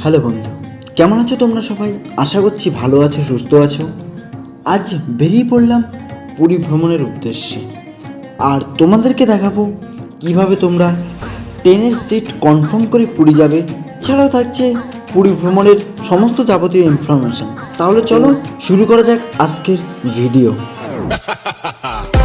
Hello বন্ধু, কেমন আছো তোমরা সবাই? আশা করছি ভালো আছো, সুস্থ আছো। আজ বেরিয়ে পড়লাম পুরী ভ্রমণের উদ্দেশ্যে। আর তোমাদেরকে দেখাবো কীভাবে তোমরা ট্রেনের সিট কনফার্ম করে পুরী যাবে। ছাড়াও থাকছে পুরী ভ্রমণের সমস্ত যাবতীয় ইনফরমেশন তাহলে চলো শুরু করা যাক আজকের ভিডিও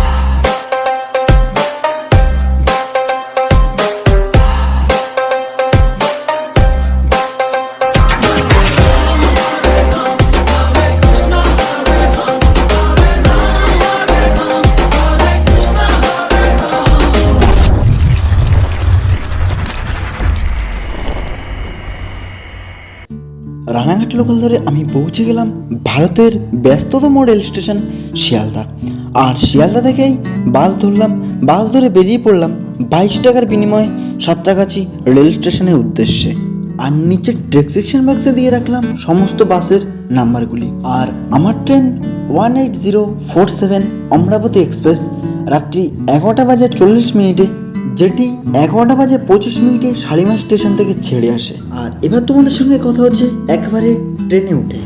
রানাঘাট লোকাল ধরে আমি পৌঁছে গেলাম ভারতের ব্যস্ততম রেল স্টেশন শিয়ালদা। আর শিয়ালদা থেকেই বাস ধরলাম, বাস ধরে বেরিয়ে পড়লাম বাইশ টাকার বিনিময়ে সাতটাগাছি রেল স্টেশনের উদ্দেশ্যে। আর নিচে ডেসক্রিপশন বক্সে দিয়ে রাখলাম সমস্ত বাসের নাম্বারগুলি। আর আমার train one eight zero four seven Amravati express রাত্রি এগারোটা বাজে চল্লিশ মিনিটে যেটি এগারোটা বাজে পঁচিশ মিনিটে শালিমার স্টেশন থেকে ছেড়ে আসে। আর এবার তোমাদের সঙ্গে কথা হচ্ছে একবারে ট্রেনে উঠে।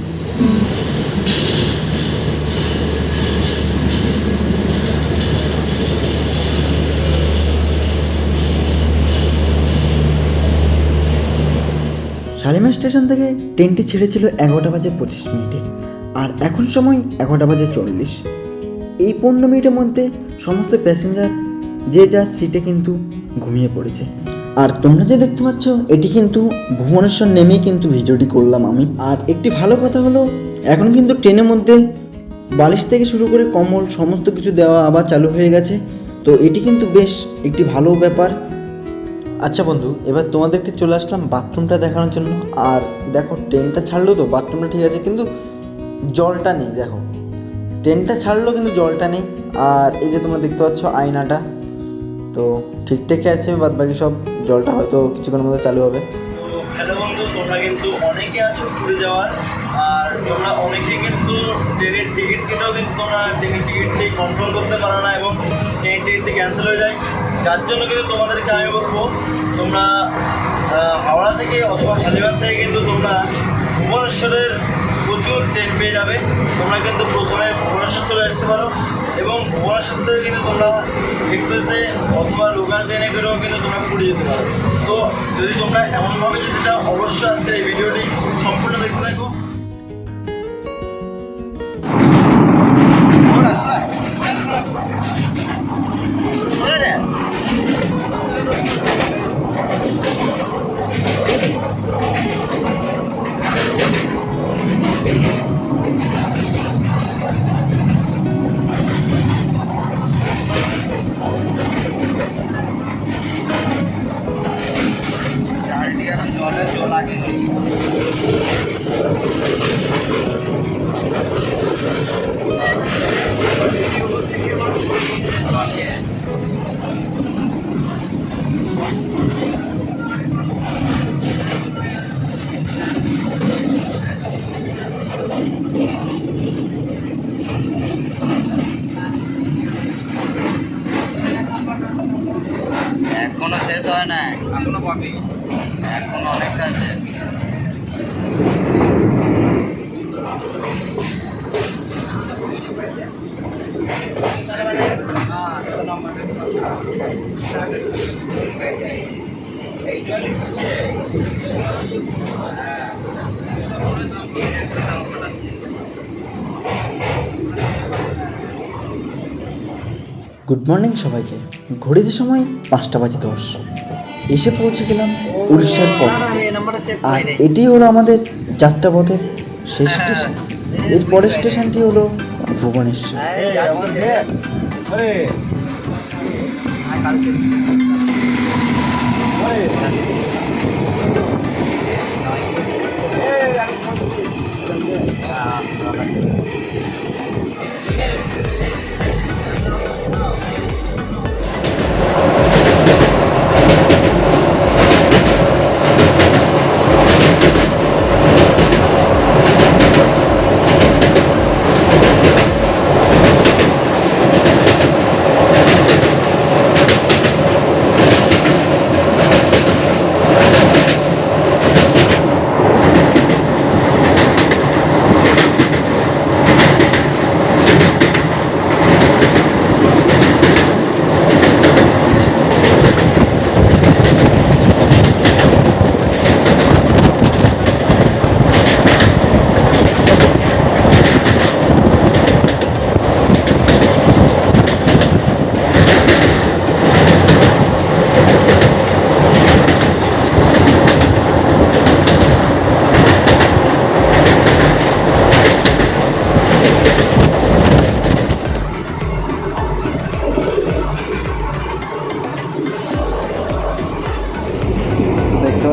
শালিমার স্টেশন থেকে ট্রেনটি ছেড়েছিল এগারোটা বাজে পঁচিশ মিনিটে। আর এখন সময় এগারোটা বাজে চল্লিশ। এই পনেরো মিনিটের মধ্যে সমস্ত প্যাসেঞ্জার যে যার সিটে কিন্তু ঘুমিয়ে পড়েছে। আর তোমরা যে দেখতে পাচ্ছ, এটি কিন্তু ভুবনেশ্বর নেমেই কিন্তু ভিডিওটি করলাম আমি। আর একটি ভালো কথা হলো, এখন কিন্তু ট্রেনের মধ্যে বালিশ থেকে শুরু করে কম্বল সমস্ত কিছু দেওয়া আবার চালু হয়ে গেছে। তো এটি কিন্তু বেশ একটি ভালো ব্যাপার। আচ্ছা বন্ধু, এবার তোমাদেরকে চলে আসলাম বাথরুমটা দেখানোর জন্য। আর দেখো, ট্রেনটা ছাড়লো তো, বাথরুমটা ঠিক আছে, কিন্তু জলটা নেই, দেখো। ট্রেনটা ছাড়লো, কিন্তু জলটা নেই। আর এই যে তোমরা দেখতে পাচ্ছ আয়নাটা তো ঠিকঠাকই আছে, বাদ বাকি সব জলটা হয়তো কিছুক্ষণের মধ্যে চালু হবে। হ্যালো বন্ধু, তোমরা কিন্তু অনেকে আছো ঘুরে যাওয়ার, আর তোমরা অনেকে কিন্তু ট্রেনের টিকিট কেটেও কিন্তু তোমরা ট্রেনের টিকিটটি কন্ট্রোল করতে পারো না এবং ট্রেনের টিকিটটি ক্যান্সেল হয়ে যায়। যার জন্য কিন্তু তোমাদেরকে আমি বলব, তোমরা হাওড়া থেকে অথবা শালিমার থেকে কিন্তু তোমরা ভুবনেশ্বরের প্রচুর ট্রেন পেয়ে যাবে। তোমরা কিন্তু প্রথমে ভুবনেশ্বর চলে আসতে পারো। এবং ভুবনেশ্বর থেকে কিন্তু তোমরা এক্সপ্রেসে অথবা লোকাল ট্রেনে করেও কিন্তু তোমরা পুরী যেতে পারো। তো যদি তোমরা এমনভাবে যেতে চাও, অবশ্যই আজকের এই ভিডিওটি সম্পূর্ণ দেখতে থাকো। এখনও শেষ হয় না এখনও পাবি। এখনও অনেকটা আছে। গুড মর্নিং সবাইকে। ঘড়িতে সময় পাঁচটা বাজে দশ। এসে পৌঁছে গেলাম উড়িষ্যার কটকে আর এটি হলো আমাদের যাত্রা পথের শেষ স্টেশন। এর পরের স্টেশনটি হলো ভুবনেশ্বর।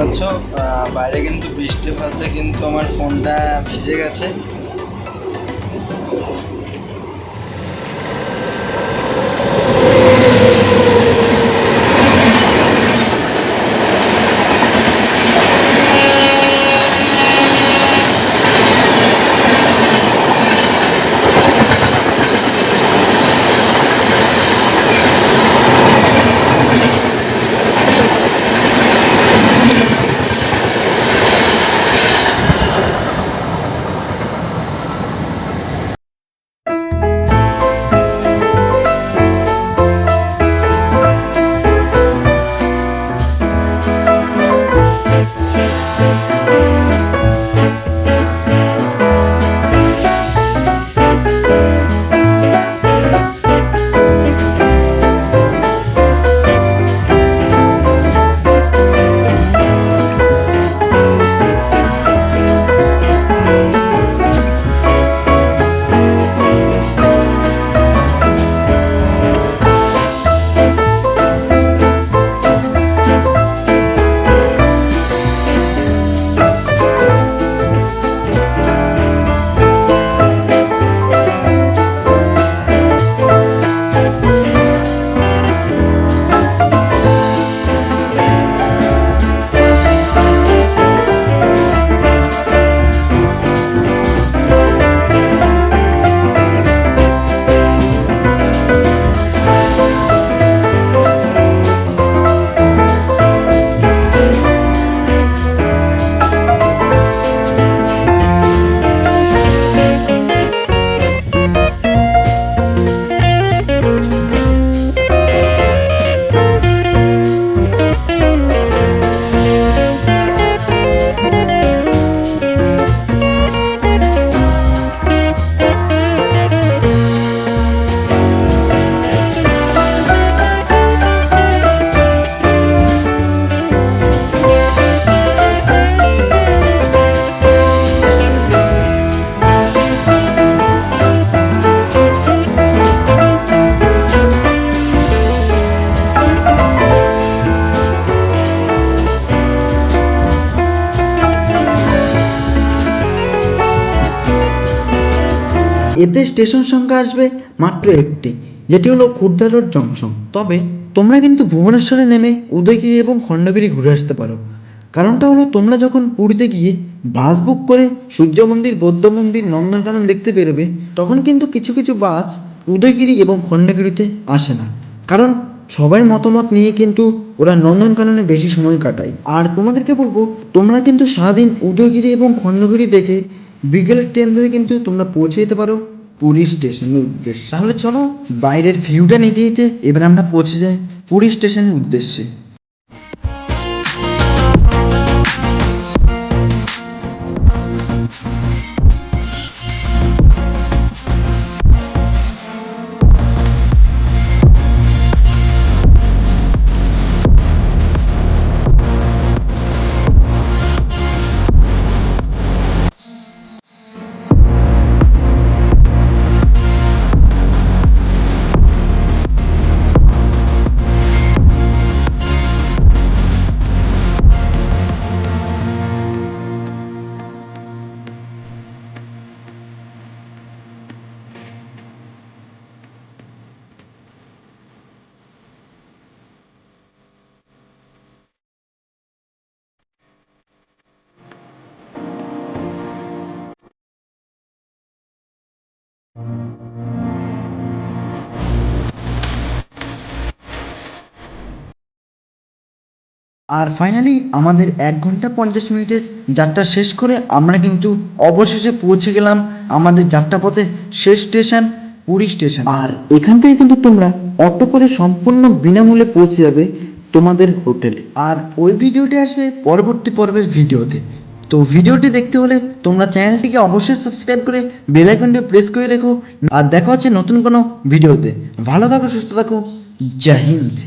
পাচ্ছ বাইরে কিন্তু বৃষ্টি পাতে কিন্তু আমার ফোনটা ভিজে গেছে। এতে স্টেশন সংখ্যা আসবে মাত্র একটি, যেটি হলো খুর্দা রোড জংশন। তবে তোমরা কিন্তু ভুবনেশ্বরে নেমে উদয়গিরি এবং খণ্ডগিরি ঘুরে আসতে পারো। কারণটা হলো তোমরা যখন পুরীতে গিয়ে বাস বুক করে সূর্য মন্দির, বৌদ্ধ মন্দির, নন্দনকানন দেখতে বেরোবে, তখন কিন্তু কিছু কিছু বাস উদয়গিরি এবং খণ্ডগিরিতে আসে না। কারণ সবার মতামত নিয়ে কিন্তু ওরা নন্দনকাননে বেশি সময় কাটায়। আর তোমাদেরকে বলব, তোমরা কিন্তু সারাদিন উদয়গিরি এবং খণ্ডগিরি দেখে বিকেলের ট্রেন ধরে কিন্তু তোমরা পৌঁছে যেতে পারো পুরী স্টেশনের উদ্দেশ্যে। তাহলে চলো বাইরের ভিউটা নিতে নিতে এবার আমরা পৌঁছে যাই পুরী স্টেশনের উদ্দেশ্যে। আর ফাইনালি আমাদের এক ঘণ্টা পঞ্চাশ মিনিটের যাত্রা শেষ করে আমরা কিন্তু অবশেষে পৌঁছে গেলাম আমাদের যাত্রাপথে শেষ স্টেশন পুরী স্টেশন আর এখান থেকে কিন্তু তোমরা অটো করে সম্পূর্ণ বিনামূল্যে পৌঁছে যাবে তোমাদের হোটেলে। আর ওই ভিডিওটি আসবে পরবর্তী পর্বের ভিডিওতে। তো ভিডিওটি দেখতে হলে তোমরা চ্যানেলটিকে অবশ্যই সাবস্ক্রাইব করে বেল আইকনটি প্রেস করে রেখো। আর দেখা হচ্ছে নতুন কোনো ভিডিওতে। ভালো থাকো সুস্থ থাকো। জয় হিন্দ।